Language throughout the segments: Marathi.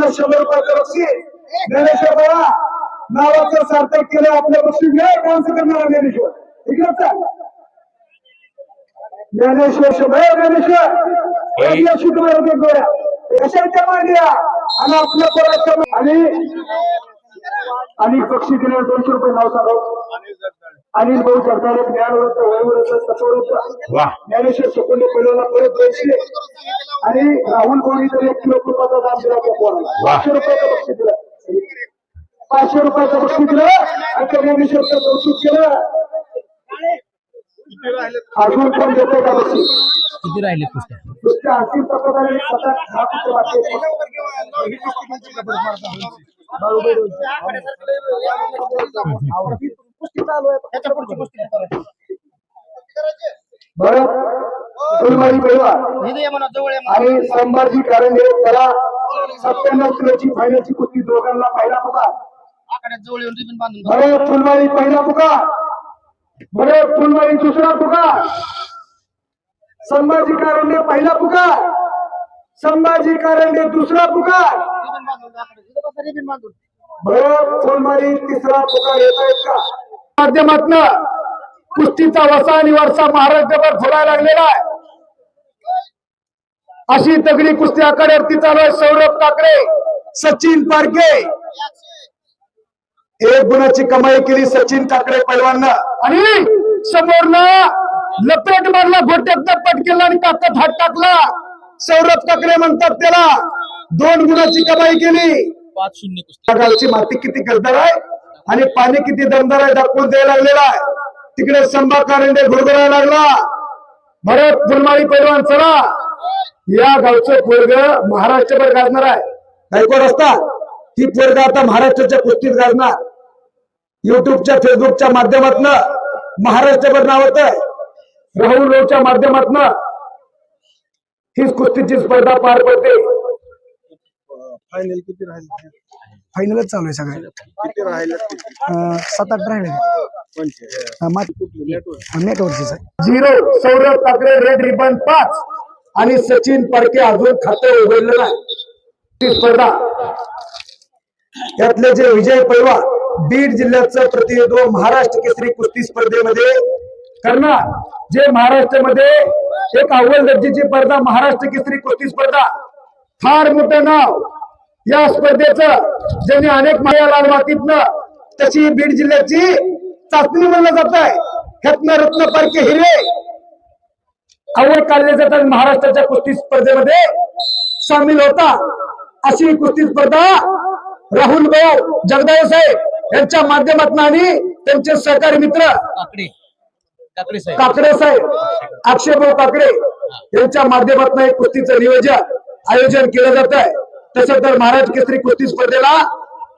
आपल्याला शंभर बक्षीस ज्ञानेश्वर बाळा नावाचं सार्थक केलं आपलं बक्षीस डान्स करणार ज्ञानेश्वर. इकडे चाल. ज्ञानेश्वर शंभर ज्ञानेश्वर. देत गोळ्या. मांडिया आणि आपलं परत आणि आणि बक्षीस दिले दोनशे रुपये नाव सांगा. अनिल भाऊ जगदाळे ज्ञानवृत्त वयवृत्त सत्वृत्त वा. ज्ञानेश्वर सुकुंड पहिल्याला परत दोनशे आणि राहुल कोणी तर एक किलो कृपाचा दाम दिला. पाचशे रुपयाचं बक्षीस दिलं. पाचशे रुपयाचं बक्षीस दिलं आणि त्या ज्ञानेश्वरचं कौतुक केलं. अजून कोण देतो का बक्षीस? किती राहिले कुस्त्या नुसत्या अंतिम प्रकारे आहेत. आणि संभाजी कारंजे त्याला सत्त्याण्णव किलोची कुस्ती दोघांना पहिला पुकार बरं फुलमारी पहिला पुकार बरं फुलमारी दुसरा पुकार संभाजी कारंडे पहिला पुकार संभाजी कारंडे दुसरा पुकार बरं फुलमारी तिसरा पुकार येत आहेत का? माध्यमातनं कुस्तीचा वसा आणि वरसा महाराष्ट्रभर फुलायला लागलेला आहे. अशी तगडी कुस्ती आखाड्यावरती चालू आहे. सौरभ काकडे सचिन पारखे. एक गुणाची कमाई केली सचिन काकडे पैलवाननं. आणि समोरनं लपेट मारला घोट्यात पट केला आणि ताकद हात टाकला. सौरभ काकडे म्हणतात त्याला दोन गुणाची कमाई केली. पाच शून्य माती किती गजदार आहे? आणि पाणी किती दमदार आहे दाखवून द्यायला लागलेला आहे. तिकडे संभा कारंडे घुरघुरायला लागला. भरत फुलमाळी पैलवान चला. या गावचं पोरग महाराष्ट्रभर गाजणार आहे. गायकवाड असता ही पोरग आता महाराष्ट्राच्या कुस्तीत गाजणार. युट्यूबच्या फेसबुकच्या माध्यमातन महाराष्ट्रभर नाव होत आहे राहुल रावच्या माध्यमातून ही कुस्तीची स्पर्धा पार पडते. फायनल किती राहिली? फायनलच चालू आहे सगळे. किती राहिले अं, सात आठ राहिले. पंचे नेटवर्कच zero Saurabh Thackeray red ribbon पाच. आणि सचिन पारखे अजून खातं उघडलं नाही. स्पर्धा. यातले जे विजय पैवा बीड जिल्ह्याचं प्रतिनिधित्व महाराष्ट्र केसरी कुस्ती स्पर्धेमध्ये करणार. जे महाराष्ट्रामध्ये एक अव्वल दर्जाची स्पर्धा महाराष्ट्र केसरी कुस्ती स्पर्धा. फार मोठं नाव. या स्पर्धेचं ज्यांनी अनेक माया लाल मातीतनं तशी बीड जिल्ह्याची चाचणी म्हणलं जात आहे. ह्यातनं रत्न पारखे हिरे. आवड काढले जातात महाराष्ट्राच्या कुस्ती स्पर्धेमध्ये. सामील होता अशी कुस्ती स्पर्धा राहुल भाऊ जगदाळे साहेब यांच्या माध्यमातून आणि त्यांचे सहकारी मित्र काकडे. साहेब. अक्षयभाऊ काकडे यांच्या माध्यमातून एक कुस्तीचं नियोजन आयोजन केलं जात आहे. तसं तर महाराज केसरी कुस्ती स्पर्धेला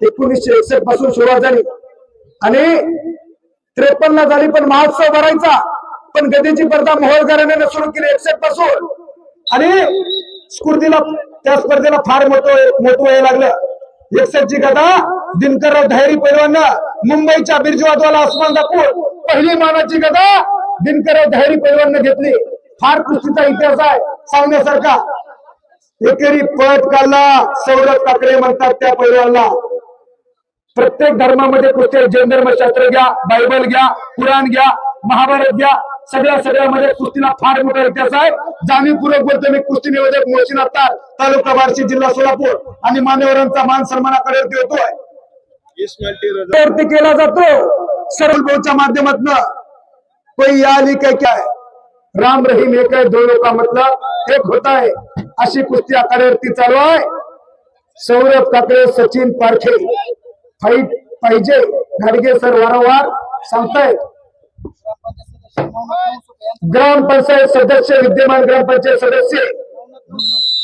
एकोणीसशे एकसष्टपासून सुरुवात झाली. आणि त्रेपन्न झाली पण महोत्सव भरायचा. पण गदीची स्पर्धा मोहोळ घराण्याने सुरू केली एकसष्टपासून. आणि स्फूर्तीला त्या स्पर्धेला फार मोठं महत्त्व यायला लागलं. एकसष्ट ची गदा दिनकरराव धायरी पैलवान मुंबईच्या बिरजवादवाला आसमान दाखवून पहिली मानाची गदा दिनकरराव धायरी पैलवान घेतली. फार कुस्तीचा इतिहास आहे सांगण्यासारखा एकेरी पट काढला सौरभ काकडे म्हणतात त्या पैलवानला. प्रत्येक धर्मामध्ये कुस्ती जैन धर्मशास्त्र घ्या बायबल घ्या कुराण घ्या महाभारत घ्या सगळ्या सगळ्यामध्ये कुस्तीला फार मोठा इतिहास आहे. जाणीवपूर्वक बोलतो मी कुस्ती निवेदक मोहसिन अत्तार तालुका बार्शी जिल्हा सोलापूर आणि मान्यवरांचा मान सन्मानाकडे होतोय केला जातो. सरळ भाऊच्या माध्यमातून. कोई याली काय काय? राम रहीम एक आहे दोन लोका मतलब एक होता है अशी कुस्ती आखाड्यावरती चालू आहे. सौरभ काकडे सचिन पारखे फाईट पाहिजे घाडगे सर वारंवार सांगतायत. ग्रामपंचायत सदस्य विद्यमान ग्रामपंचायत सदस्य.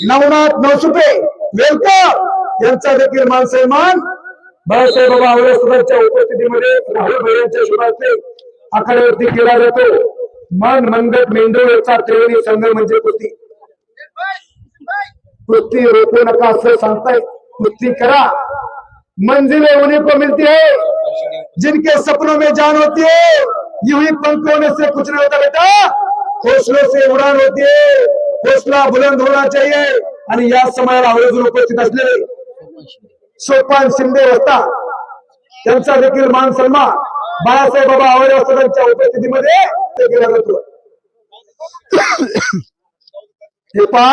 नवनाथ नवसुपे वेलकम यांचा देखील मान सन्मान बाळासाहेब बाबा आवळेसरांच्या उपस्थितीमध्ये राहुल भैयांच्या यांच्या आखाड्यावरती केला जातो. मन मंगत मेंढू याचा त्रिवेणी संघ म्हणजे कुस्ती पृथ्वी रोकू नका असं सांगताय. पृथ्वी करा. मंजिले उन्हीं को मिलती है जिनके सपनों में जान होती है. यूं पंखों में से कुछ नहीं होता बेटा. हौसलों से उड़ान होती है. हौसला बुलंद होना चाहिए. आणि या समयाला आवर्जून उपस्थित असलेले सोपान शिंदे होता त्यांचा देखील मान सन्मान बाळासाहेब बाबा आवडे त्यांच्या उपस्थितीमध्ये ते केला जातो हे पहा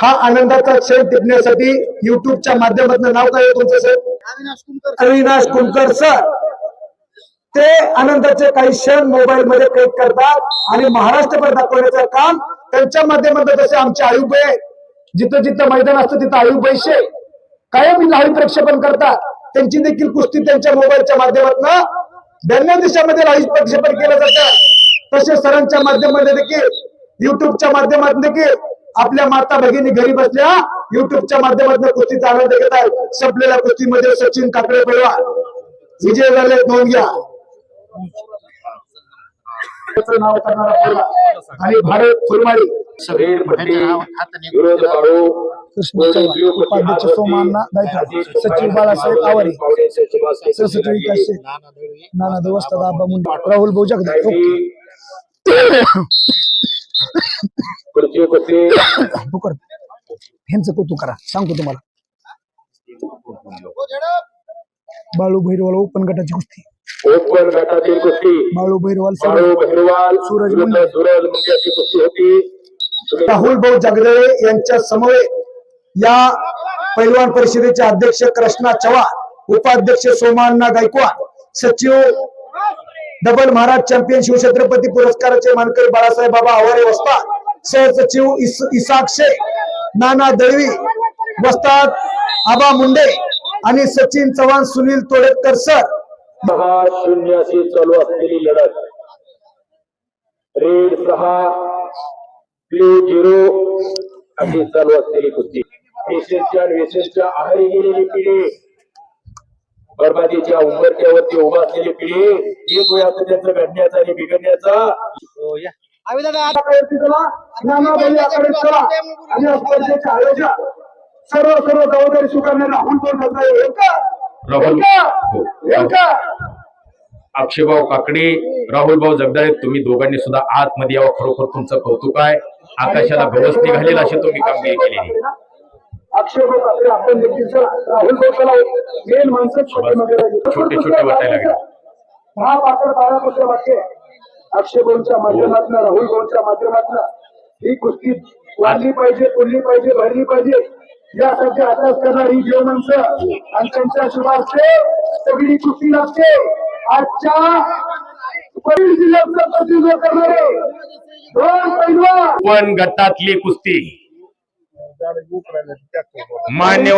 हा आनंदाचा क्षण टिपण्यासाठी युट्यूबच्या माध्यमातून नाव काय आहे तुमचं सर? अविनाश कुलकर सर. ते आनंदाचे काही क्षण मोबाईल मध्ये कैद करतात आणि महाराष्ट्रभर दाखवण्याचं काम त्यांच्या माध्यमातून जसे आमचे आयुब आहे जिथं जिथं मैदान असतं तिथं आयुब पैसे कायम लाईव्ह प्रक्षेपण करतात. त्यांची देखील कुस्ती त्यांच्या मोबाईलच्या माध्यमातून देशामध्ये लाईव्ह प्रक्षेपण केलं जातं. तसेच सरांच्या माध्यमामध्ये देखील युट्यूबच्या माध्यमातून देखील आपल्या माता भगिनी घरी बसल्या युट्यूबच्या माध्यमातून कुस्तीचा आनंद घेत आहेत. संपलेल्या कुस्तीमध्ये सचिन काकडे पैलवान विजय झाले नोंद घ्या. त्याचं नाव करणारा. आणि भारत फुलमाडी कृष्ण चव्हाण उपाध्यक्ष सोमांना गायकवाड सचिव बाळासाहेब आवारे. सहसचिव विकास शेख नाना देवस्थान आबा मुंडे. राहुल भाऊ जगदाळे ह्यांचं कौतुक करा. सांगतो तुम्हाला. बाळू भैरवाल ओपन गटाची कुस्ती. ओपन गटातील कुस्ती. बाळू भैरवाल बाळू बहिरवाल सूरज विरुद्ध मुंडे. सूरज मुंडे अशी कुस्ती होती. राहुल भाऊ जगदळे यांच्या समवेत या पैलवान परिषदेचे अध्यक्ष कृष्णा चव्हाण उपाध्यक्ष सोमान्ना गायकवाड सचिव डबल महाराज चॅम्पियन शिवछत्रपती पुरस्काराचे मानकरी बाळासाहेब बाबा आवारे वस्ताद सहसचिव इस- इसाक शेख नाना दळवी वस्ताद आबा मुंडे आणि सचिन चव्हाण सुनील तोडेकर सर. सहा शून्य अशी चालू असलेली लढत. रेड सहा ब्ल्यू झिरो अशी चालू असलेली कुस्ती. विशेषच्या विशेषच्या आहारी गेलेली पिढी. बर्बादीच्या उंबरट्यावरती उभा असलेली पिढी. एक वेळ आता त्यांचं घडण्याचा आणि बिघडण्याचा. सर्व सर्व जबाबदारी राहुल. राहुल. का अक्षयभाऊ काकडे राहुलभाऊ जगदाळे तुम्ही दोघांनी सुद्धा आतमध्ये यावं. खरोखर तुमचं कौतुक आहे. आकाशाला गवस निघालेल अशी तुम्ही कामगिरी केलेली अक्षय भाऊ काकडे आपण देखील चला. राहुल भाऊ चला मेन माणसं छोटे राहिले. छोटे छोटे वाटायला लागले. दहा पाकड बारा पुत्र वाक्य. अक्षय भाऊंच्या माध्यमातून राहुल भाऊंच्या माध्यमातून. ही कुस्ती वाढली पाहिजे पुरली पाहिजे भरली पाहिजे. यासाठी अभ्यास करणारी जीव माणसं आणि त्यांच्या शुभार्थे सगळी कुस्ती लागते. आजच्या परीर जिल्ह्याचं प्रतिनिधित्व करणारे दोन पैलवान. पण गटातली कुस्ती? मान्य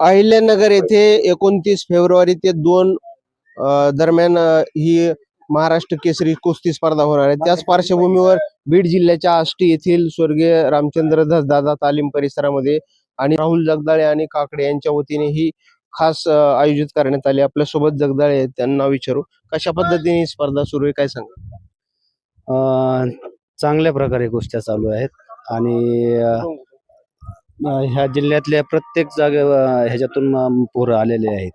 अहिल्यानगर येथे एकोणतीस फेब्रुवारी ते दोन अ, दरम्यान अ, ही महाराष्ट्र केसरी कुस्ती स्पर्धा होणार आहे. त्याच पार्श्वभूमीवर बीड जिल्ह्याच्या आष्टी येथील स्वर्गीय रामचंद्र दादा तालीम परिसरामध्ये आणि राहुल जगदाळे आणि काकडे यांच्या वतीने ही खास आयोजित करण्यात आली. आपल्यासोबत जगदाळे त्यांना विचारू. कशा पद्धतीने ही स्पर्धा सुरू आहे काय सांगा अ, चांगल्या प्रकारे कुस्त्या चालू आहेत आणि ह्या जिल्ह्यातल्या प्रत्येक जागे ह्याच्यातून पोरं आलेले आहेत.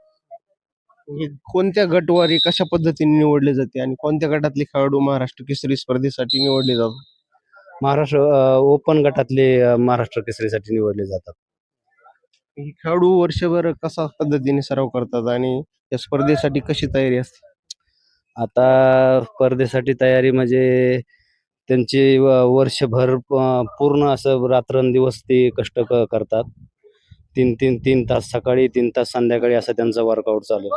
हे कोणत्या गटवारी कशा पद्धतीने निवडले जाते आणि कोणत्या गटातले खेळाडू महाराष्ट्र केसरी स्पर्धेसाठी निवडले जातात? महाराष्ट्र अ, ओपन गटातले अ, महाराष्ट्र केसरीसाठी निवडले जातात. हे खेळाडू वर्षभर कसा पद्धतीने सराव करतात आणि या स्पर्धेसाठी कशी तयारी असते? आता स्पर्धेसाठी तयारी म्हणजे त्यांची व- वर्षभर अ, पूर्ण असं रात्रंदिवस ते कष्ट क- करतात. तीन तीन तीन तास सकाळी तीन तास संध्याकाळी असं त्यांचं वर्कआउट चालू.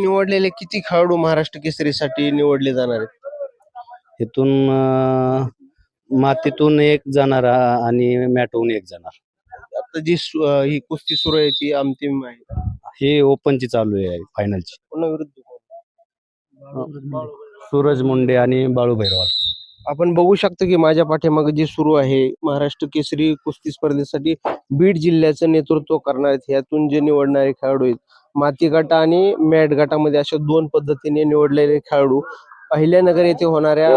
निवडलेले किती खेळाडू महाराष्ट्र केसरीसाठी निवडले जाणार आहेत? इथून मातीतून एक जाणार आणि मॅटहून एक जाणार. आता जी ही कुस्ती सुरू आहे ती अंतिम आहे. हे ओपनची चालू आहे फायनलची विरुद्ध सूरज मुंडे आणि बाळू भैरवाल. आपण बघू शकतो की माझ्या पाठीमागे जे सुरू आहे महाराष्ट्र केसरी कुस्ती स्पर्धेसाठी बीड जिल्ह्याचं नेतृत्व करणार आहेत. यातून जे निवडणारे खेळाडू आहेत माती गटा आणि मॅट गटामध्ये अशा दोन पद्धतीने निवडलेले खेळाडू अहिल्यानगर येथे होणाऱ्या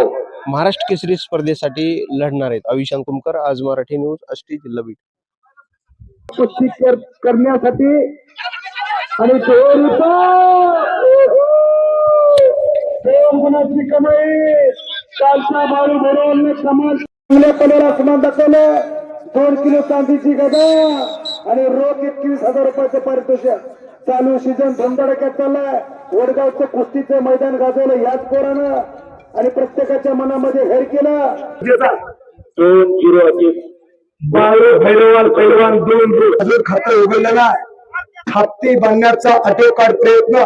महाराष्ट्र केसरी स्पर्धेसाठी लढणार आहेत. अविशांक कुमकर आज मराठी न्यूज अष्टी जिल्हा बीड. कुस्ती करण्यासाठी आणि कमाई! कालच्या बाळू भरवून कमाल चांगल्या कलर आसमान दाखवलं. दोन किलो चांदीची गदा आणि रोख एकवीस हजार रुपयाचं पारितोषिक. चालू सीझन धुमधडक्यात चाललाय. वडगावचं कुस्तीचं मैदान गाजवलं याच पोरानं आणि प्रत्येकाच्या मनामध्ये हेर केलं. दोन झिरो असेल बाळू भैरवान पैलवान दोन अजून खातं उघडलं नाही. हत्ती बांधण्याचा अटोकाट प्रयत्न.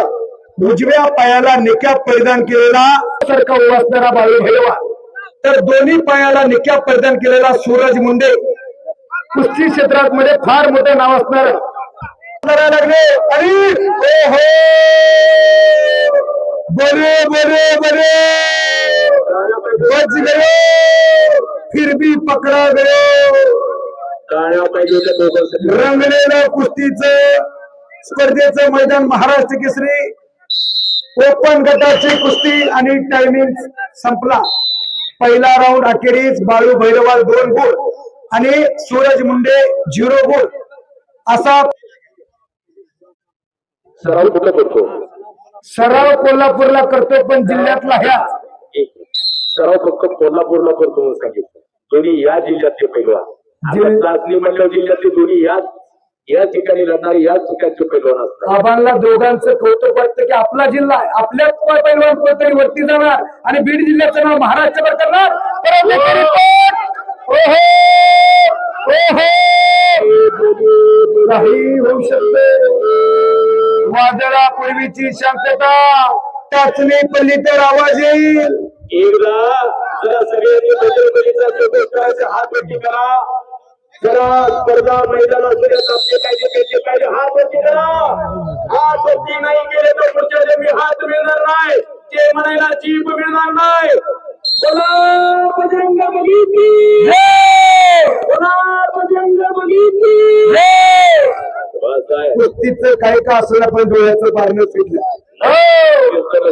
उजव्या पायाला निक्या परिधान केलेला सारखा उभासणारा बाळू भैरवान तर दोन्ही पायाला निक्या परिधान केलेला सूरज मुंडे. कुस्ती क्षेत्रात मध्ये फार मोठं नाव असणार. लागले. अरे हो हो. बरे बरे बरे. बच गए फिर भी पकडा गए पाहिजे रंगलेलं कुस्तीचं स्पर्धेचं मैदान महाराष्ट्र केसरी. ओपन गटाची कुस्ती आणि टायमिंग संपला. पहिला राऊंड अखेरीस बाळू भैरवाल दोन गोल आणि सूरज मुंडे झिरो गोल असा सराव कुठं करतो? सराव कोल्हापूरला करतो पण जिल्ह्यातला ह्या. सराव फक्त कोल्हापूरला करतो म्हणून सांगितलं. दोन्ही या जिल्ह्यातले पैलवान जिल्ह- चाचणी मंडळ जिल्ह्यातले दोन्ही याच या ठिकाणी लढणारे याच ठिकाणचे पैलवान असतात. आबांना दोघांचं कौतुक वाटतं की आपला जिल्हा आहे. आपल्या पैलवान कोणतरी वरती जाणार आणि बीड जिल्ह्याचं नाव महाराष्ट्रभर करणार. काही होऊ शकते. वादळापूर्वीची शांतता टाचणी पडली तर आवाज येईल. एकदा जरा सगळ्यांनी करायचे हात करा. जरा स्पर्धा मैदान आपले कायदे हात वरती करा हात वरती नाही केले तर पुढच्या जन्मी हात मिळणार नाही. ते म्हणायला जीभ मिळणार नाही. बोला बजरंग बलीची बोला बजरंग बलीची बस आहे. कुस्तीचं काही का असलं पण डोळ्याचं पारणं सुटलं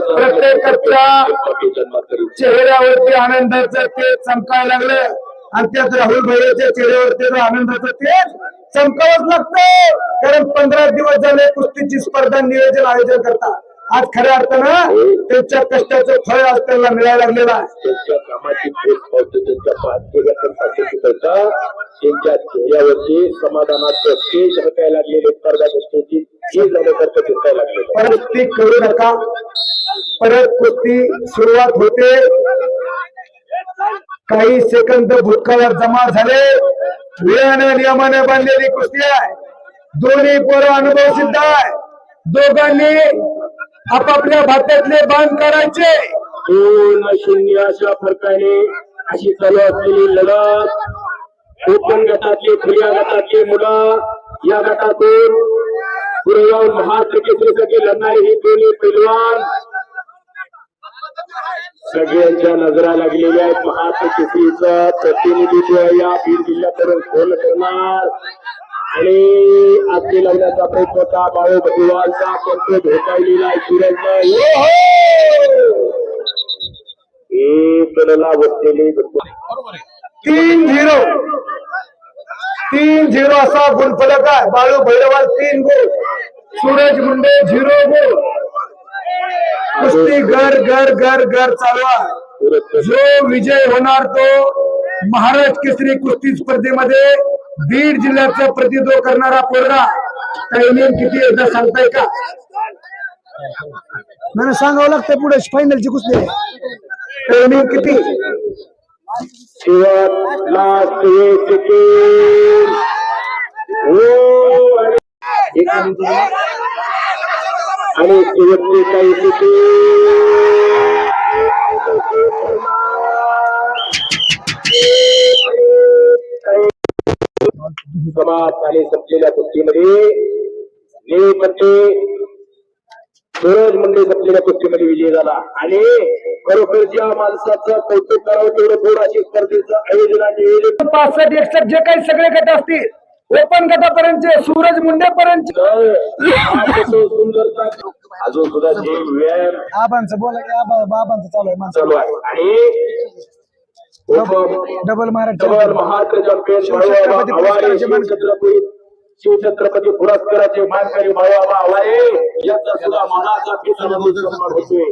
प्रत्येकाच्या चेहऱ्यावरती आनंदाचं ते चमकायला लागलं. आणि त्यात राहुल भैयाच्या चेहऱ्यावरती आनंदाचं तेज चमकावंच लागतं. कारण पंधरा दिवस झाले कुस्तीची स्पर्धा नियोजन आयोजन करतात. आज खऱ्या अर्थानं त्यांच्या कष्टाचं फळ आज त्यांना मिळायला लागलेलं आहे. त्यांच्या चेहऱ्यावरती समाधानाचं तेज हटायला लागलेले स्पर्धा गोष्टीची हे झाल्यासारखं दिसायला लागलेलं परत कुस्ती करू नका. परत कुस्ती सुरुवात होते. काही सेकंद भूतकाळात जमा झाले. वेळाने नियमाने बांधलेली कुस्ती आहे. दोन्ही पोरं अनुभव सिद्ध आहे दोघांनी आपापल्या भातातले बांध करायचे. दोन शून्य अशा फरकाने अशी चालू असलेली लढत. ओपन गटातली खुल्या गटातली मुलं या गटातून पुढे जाऊन महाराष्ट्र लढणारे हे दोन्ही पैलवान सगळ्यांच्या नजरा लागलेल्या आहेत. महाराष्ट्र प्रतिनिधित्व या बीड जिल्ह्यापर्यंत खोल करणार. आणि आपली लावण्याचा प्रयत्न होता. बाळू भगवानचा पण तो धोकावलेला आहे सूरजनं बसलेली तीन झिरो. तीन झिरो असा गुणफलक आहे. बाळू भैरवाल तीन goal Suraj Munde zero goal कुस्ती घर घर घर घर चालू आहे जो विजय होणार तो महाराष्ट्र केसरी कुस्ती स्पर्धेमध्ये बीड जिल्ह्याचं प्रतिनिधित्व करणारा पोरगा. टायमिंग किती एकदा सांगताय का? मला सांगावं लागतं पुढे फायनलची कुस्ती. आहे. टायमिंग किती? शेवट लास्ट एक हो. आणि एक मिनिट आणि शेवटचे काही सेकंड समाप्त आणि संपलेल्या कुस्तीमध्ये नेममध्ये सूरज म्हणजे मुंडे म्हणजे संपलेल्या कुस्तीमध्ये विजय झाला. आणि खरोखर ज्या माणसाचं कौतुक करावं तेवढं थोडं अशी स्पर्धेचं आयोजन आणि नियोजन पासष्ट एकसष्ट जे काही सगळे गट असतील ओपन गटापर्यंत सूरज मुंडेपर्यंत. सुंदरता अजून सुद्धा जे व्यायाम आबांचं बोला की आबा बाबांचं चालू आहे माणसं. चालू आहे. आणि double Maharashtra double Maharashtra champion Shivchhatrapati Balubaba Aware Shivchhatrapati Shivchhatrapati पुरस्काराचे मानकरी बाळूबाबा आवारे यांचा सुद्धा मानाचा होतोय.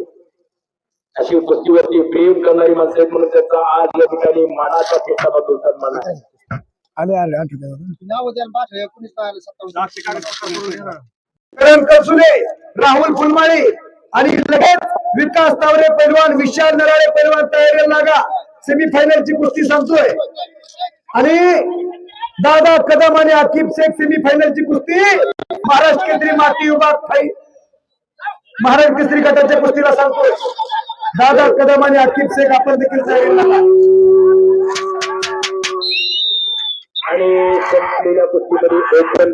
अशी कुस्तीवरती प्रेम करणारी माणसं आहेत म्हणून त्याचा आज या ठिकाणी मानाचा पितामधून सन्मान आहे. आले आले आठवते करण कळसुले राहुल फुलमाळे आणि लगेच विकास तावरे पैलवान विशाल नराळे पैलवान तयारीला लागा. सेमीफायनलची कुस्ती सांगतोय आणि दादा कदम आणि आकिब शेख सेमीफायनलची कुस्ती. महाराष्ट्र केसरी माती विभाग महाराष्ट्र केसरी गटाच्या कुस्तीला सांगतोय दादा कदम आणि आकिब शेख आपण देखील तयारीला लागा. आणि संपलेल्या कुस्तीमध्ये ओपन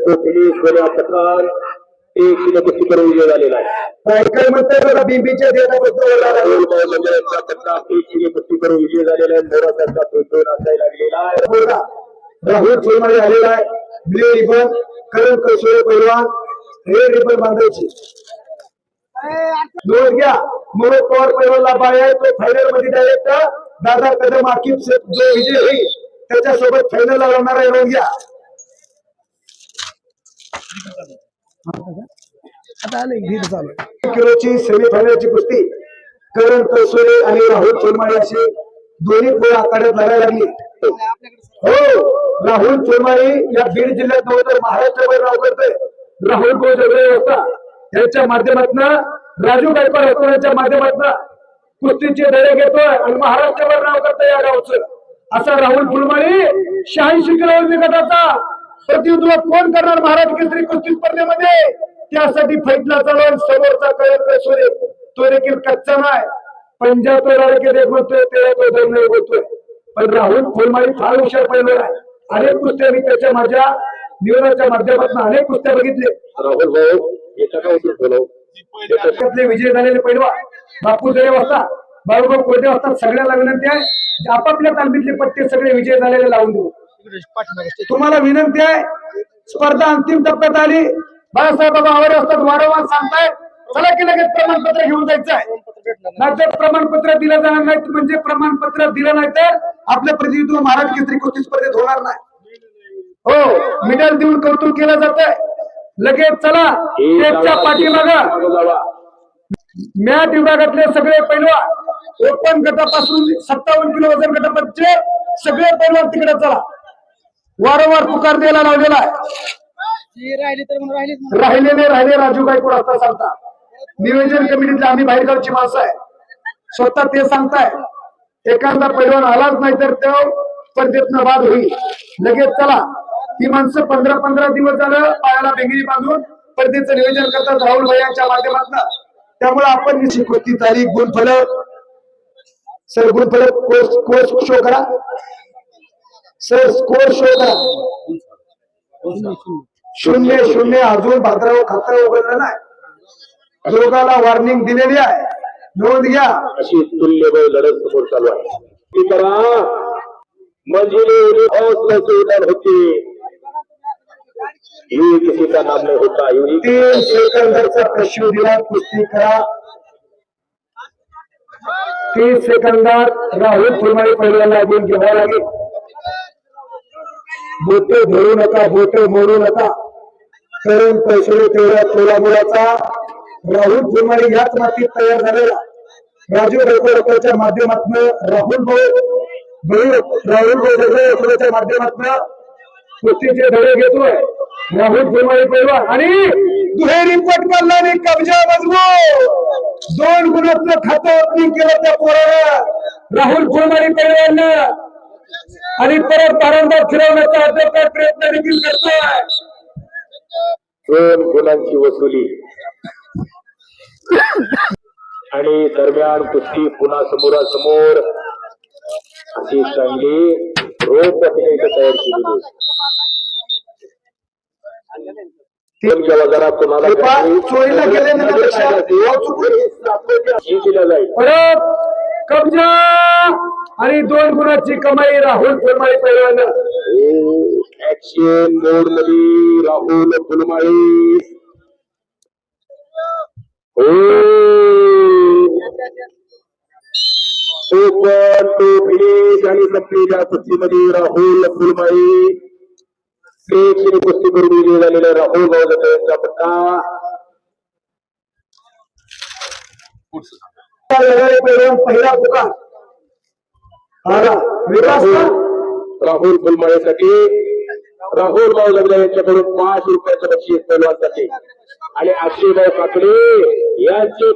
सोन्या एक किलो कुस्ती करून विजय झालेला आहे. काय म्हणताय बघा बिंबीच्या देता राहुल भाऊ मंदिराचा पट्टा एक किलो कुस्ती करून विजय झालेला आहे. तो दोन असायला लागलेला आहे. बोला राहुल फुलमाळे आलेला आहे. ब्ल्यू रिबन करण कसोळे पैलवान रेड रिबन बांधायची. नोंद घ्या. पवार आहे. तो फायनलमध्ये डायरेक्ट दादा कदम आकिब जो विजय होईल. त्याच्यासोबत फायनल लावणार आहे घ्या आता आले गीत चालू. आहे. एक किलोची सेमीफायनलची कुस्ती. करण कसोळे आणि राहुल फुलमाळे असे दोन्ही पोळा आखाड्यात लढायला लागली. हो राहुल फुलमाळे या बीड जिल्ह्यात नव्हतं तर महाराष्ट्रभर नाव करतोय. राहुल भाऊ जगळे होता. यांच्या माध्यमातून राजू गायकवाड होतो यांच्या माध्यमातून कुस्तीचे धडे घेतोय आणि महाराष्ट्रभर नाव करतोय या गावचं. असा राहुल फुलमाळे शहाऐंशी किलो गटाचा प्रतिनिधित्व कोण करणार महाराज केसरी कुस्ती स्पर्धेमध्ये? त्यासाठी फैटला चालवून समोरचा कळत तो देखील कच्चा नाही पंजाब तेरा तो धर्म बोलतोय पण राहुल फुलमाळी फार हुशार पैलवान आहे. अनेक कुस्त्या मी त्याच्या माझ्या निवडाच्या माध्यमातून अनेक कुस्त्या बघितले. राहुल भाऊ एका विजय झालेले पैलवान. बापू जरे वाजता बाळूभाऊ कोयते वाजता सगळ्याला विनंती आहे. आपापल्या तालमीतले पट्टे सगळे विजय झालेले लावून देऊ. तुम्हाला विनंती आहे स्पर्धा अंतिम टप्प्यात आली. बाळासाहेब बाबा आवडे असतात वारंवार सांगताय चला की लगेच प्रमाणपत्र घेऊन जायचं आहे. नाहीतर प्रमाणपत्र दिलं जाणार नाही म्हणजे प्रमाणपत्र दिलं नाही तर आपलं प्रतिनिधित्व महाराज केसरी कुस्ती स्पर्धेत होणार नाही. हो मिडल देऊन कौतुक केलं जात लगेच चला पाठीमागं. मॅट विभागातले सगळे पैलवान ओपन गटापासून सत्तावन्न किलो वजन गटापर्यंतचे सगळे पैलवान तिकडे चला. वारंवार पुकार द्यायला लावलेला आहे. राहिलेले राहिले राजू गायकवाड आता सांगता. नियोजन कमिटीतले आम्ही बाहेरगावची माणसं आहे. स्वतः ते सांगताय. एखादा पैलवान आलाच नाही तर तो स्पर्धेतनं बाद होईल. लगेच चला. ही माणसं पंधरा पंधरा दिवस झालं पायाला बेंगरी बांधून स्पर्धेचं नियोजन करतात राहुल भैयांच्या माध्यमातून. त्यामुळे आपण निश्चित तारीख गुणफलक सर गुणफलक कोर्स कोर्स शो करा. सर स्कोर शो करा. शून्य शून्य अजून भाद्राव खातं उघडलं नाही. दोघाला वॉर्निंग दिलेली आहे. नोंद घ्या. अशी तुल्यबळ लढत समोर चालू आहे. करा मंजिले हौसले से उतर होती. ये किसी का नाम नहीं होता ये तीन सेकंदाचा प्रश्न दिला कुस्ती करा. तीस सेकंदात राहुल फुलमाळी पहिल्याला लागून घ्यावा लागेल. बोटे धरू नका बोटे मोडू नका. तरुण पैसे तेवढ्या थोडा मुलाचा. राहुल फुलमाळी याच मातीत तयार झालेला. राजू गायकवाडच्या माध्यमातून राहुल भाऊ राहुल भाऊ गायकवाडच्या माध्यमातून कुस्तीचे धडे घेतोय. राहुल फुलमाळी पहिला आणि दुहेरी पटकल्ला कब्जा मजबूत. दोन गुणाचं खातं ओपनिंग केलं त्या पोराला राहुल फुलमाळी पैलवान आणि परत तारंदाज फिरवण्याचा अद्याप प्रयत्न देखील करतोय. दोन गुणांची वसुली. आणि दरम्यान कुस्ती पुन्हा समोरासमोर. अशी चांगली रोप इथं तयार केलेली हे चोरीला गेल्यानंतर ही परत कब्जा आणि दोन गुणाची कमाई राहुल फुलमाळी पैलवान ऍक्शन मोडमध्ये राहुल फुलमाळी. हो. ओपन टू फिनिश आणि संपलेल्या कुस्तीमध्ये राहुल फुलमाळी. कुस्ती झालेला राहुल यांचा पहिला पुकार. आला विकास राहुल फुलमाळीसाठी राहुल भाऊ जगदे यांच्याकडून पाच रुपयाचं बक्षीस पैलवानसाठी आणि अक्षयभाऊ काकडे यांचे